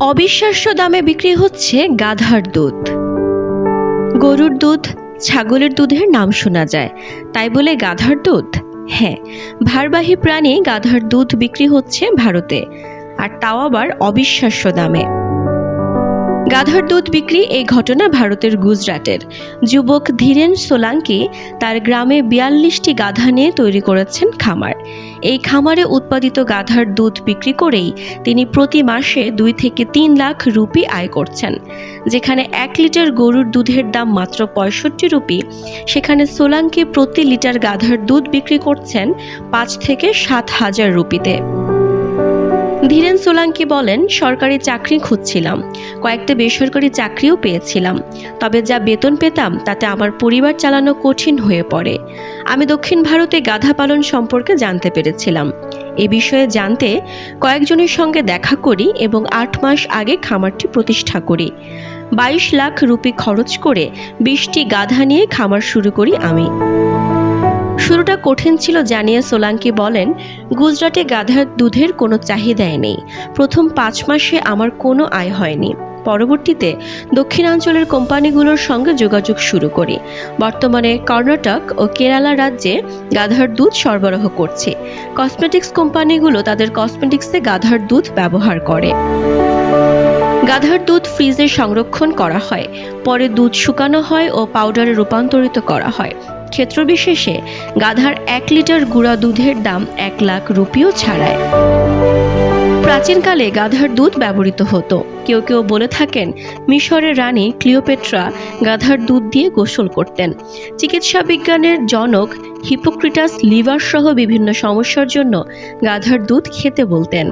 অবিশ্বাস্য দামে বিক্রি হচ্ছে গাধার দুধ। গরুর দুধ, ছাগলের দুধের নাম শোনা যায়। তাই বলে গাধার দুধ? হ্যাঁ ভারবাহী প্রাণী গাধার দুধ বিক্রি হচ্ছে ভারতে। আর তাও আবার অবিশ্বাস্য দামে। গাধার দুধ বিক্রি এই ঘটনা ভারতের গুজরাটের। যুবক ধীরেন সোলাঙ্কি তার গ্রামে বিয়াল্লিশটি গাধা নিয়ে তৈরি করেছেন খামার। এই খামারে উৎপাদিত গাধার দুধ বিক্রি করেই তিনি প্রতি মাসে দুই থেকে তিন লাখ রুপি আয় করছেন। যেখানে এক লিটার গরুর দুধের দাম মাত্র পঁয়ষট্টি রুপি, সেখানে সোলাঙ্কি প্রতি লিটার গাধার দুধ বিক্রি করছেন পাঁচ থেকে সাত হাজার রুপিতে। ধীরেন সোলাঙ্কি বলেন, সরকারি চাকরি খুঁজছিলাম। কয়েকটা বেসরকারি চাকরিও পেয়েছিলাম। তবে যা বেতন পেতাম, তাতে আমার পরিবার চালানো কঠিন হয়ে পড়ে। আমি দক্ষিণ ভারতে গাধা পালন সম্পর্কে জানতে পেরেছিলাম। এ বিষয়ে জানতে কয়েকজনের সঙ্গে দেখা করি এবং আট মাস আগে খামারটি প্রতিষ্ঠা করি। বাইশ লাখ রুপি খরচ করে বিশটি গাধা নিয়ে খামার শুরু করি আমি। শুরুটা কঠিন ছিল জানিয়ে সোলাঙ্কি বলেন, গুজরাটে গাধার দুধের কোনো চাহিদাই নেই। প্রথম পাঁচ মাসে আমার কোনো আয় হয়নি। পরবর্তীতে দক্ষিণাঞ্চলের কোম্পানিগুলোর সঙ্গে যোগাযোগ শুরু করি। বর্তমানে কর্ণাটক ও কেরালা রাজ্যে গাধার দুধ সরবরাহ করছে। কসমেটিক্স কোম্পানিগুলো তাদের কসমেটিক্সে গাধার দুধ ব্যবহার করে। গাধার দুধ ফ্রিজে সংরক্ষণ করা হয়, পরে দুধ শুকানো হয় ও পাউডারে রূপান্তরিত করা হয়। ক্ষেত্রবিশেষে গাধার এক লিটার গুঁড়া দুধের দাম এক লাখ রুপিও ছাড়ায়। প্রাচীনকালে গাধার দুধ ব্যবহৃত হতো। কেউ কেউ বলে থাকেন, মিশরের রানী ক্লিওপেট্রা গাধার দুধ দিয়ে গোসল করতেন। চিকিৎসা বিজ্ঞানের জনক হিপোক্রিটাস লিভার সহ বিভিন্ন সমস্যার জন্য গাধার দুধ খেতে বলতেন।